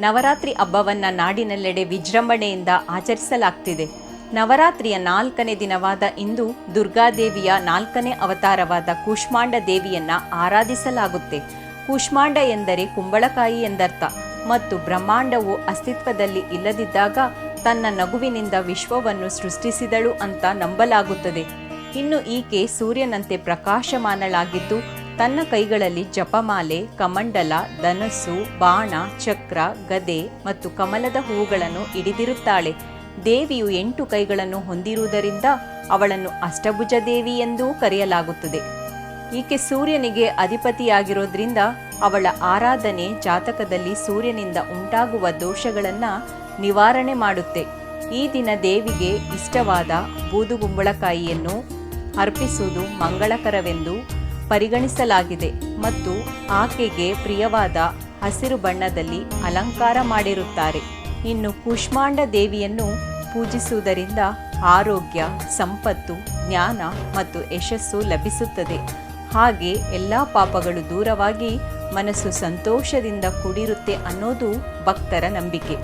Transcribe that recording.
ನವರಾತ್ರಿ ಹಬ್ಬವನ್ನ ನಾಡಿನೆಲ್ಲೆಡೆ ವಿಜೃಂಭಣೆಯಿಂದ ಆಚರಿಸಲಾಗ್ತಿದೆ. ನವರಾತ್ರಿಯ ನಾಲ್ಕನೇ ದಿನವಾದ ಇಂದು ದುರ್ಗಾದೇವಿಯ ನಾಲ್ಕನೇ ಅವತಾರವಾದ ಕೂಷ್ಮಾಂಡ ದೇವಿಯನ್ನ ಆರಾಧಿಸಲಾಗುತ್ತೆ. ಕೂಷ್ಮಾಂಡ ಎಂದರೆ ಕುಂಬಳಕಾಯಿ ಎಂದರ್ಥ. ಮತ್ತು ಬ್ರಹ್ಮಾಂಡವು ಅಸ್ತಿತ್ವದಲ್ಲಿ ಇಲ್ಲದಿದ್ದಾಗ ತನ್ನ ನಗುವಿನಿಂದ ವಿಶ್ವವನ್ನು ಸೃಷ್ಟಿಸಿದಳು ಅಂತ ನಂಬಲಾಗುತ್ತದೆ. ಇನ್ನು ಈಕೆ ಸೂರ್ಯನಂತೆ ಪ್ರಕಾಶಮಾನಳಾಗಿದ್ದು ತನ್ನ ಕೈಗಳಲ್ಲಿ ಜಪಮಾಲೆ, ಕಮಂಡಲ, ಧನಸ್ಸು, ಬಾಣ, ಚಕ್ರ, ಗದೆ ಮತ್ತು ಕಮಲದ ಹೂಗಳನ್ನು ಹಿಡಿದಿರುತ್ತಾಳೆ. ದೇವಿಯು ಎಂಟು ಕೈಗಳನ್ನು ಹೊಂದಿರುವುದರಿಂದ ಅವಳನ್ನು ಅಷ್ಟಭುಜ ದೇವಿ ಎಂದೂ ಕರೆಯಲಾಗುತ್ತದೆ. ಈಕೆ ಸೂರ್ಯನಿಗೆ ಅಧಿಪತಿಯಾಗಿರೋದ್ರಿಂದ ಅವಳ ಆರಾಧನೆ ಜಾತಕದಲ್ಲಿ ಸೂರ್ಯನಿಂದ ಉಂಟಾಗುವ ದೋಷಗಳನ್ನು ನಿವಾರಣೆ ಮಾಡುತ್ತೆ. ಈ ದಿನ ದೇವಿಗೆ ಇಷ್ಟವಾದ ಬೂದುಗುಂಬಳಕಾಯಿಯನ್ನು ಅರ್ಪಿಸುವುದು ಮಂಗಳಕರವೆಂದು ಪರಿಗಣಿಸಲಾಗಿದೆ ಮತ್ತು ಆಕೆಗೆ ಪ್ರಿಯವಾದ ಹಸಿರು ಬಣ್ಣದಲ್ಲಿ ಅಲಂಕಾರ ಮಾಡಿರುತ್ತಾರೆ. ಇನ್ನು ಕೂಷ್ಮಾಂಡ ದೇವಿಯನ್ನು ಪೂಜಿಸುವುದರಿಂದ ಆರೋಗ್ಯ, ಸಂಪತ್ತು, ಜ್ಞಾನ ಮತ್ತು ಯಶಸ್ಸು ಲಭಿಸುತ್ತದೆ. ಹಾಗೆ ಎಲ್ಲ ಪಾಪಗಳು ದೂರವಾಗಿ ಮನಸ್ಸು ಸಂತೋಷದಿಂದ ಕೂಡಿರುತ್ತೆ ಅನ್ನೋದು ಭಕ್ತರ ನಂಬಿಕೆ.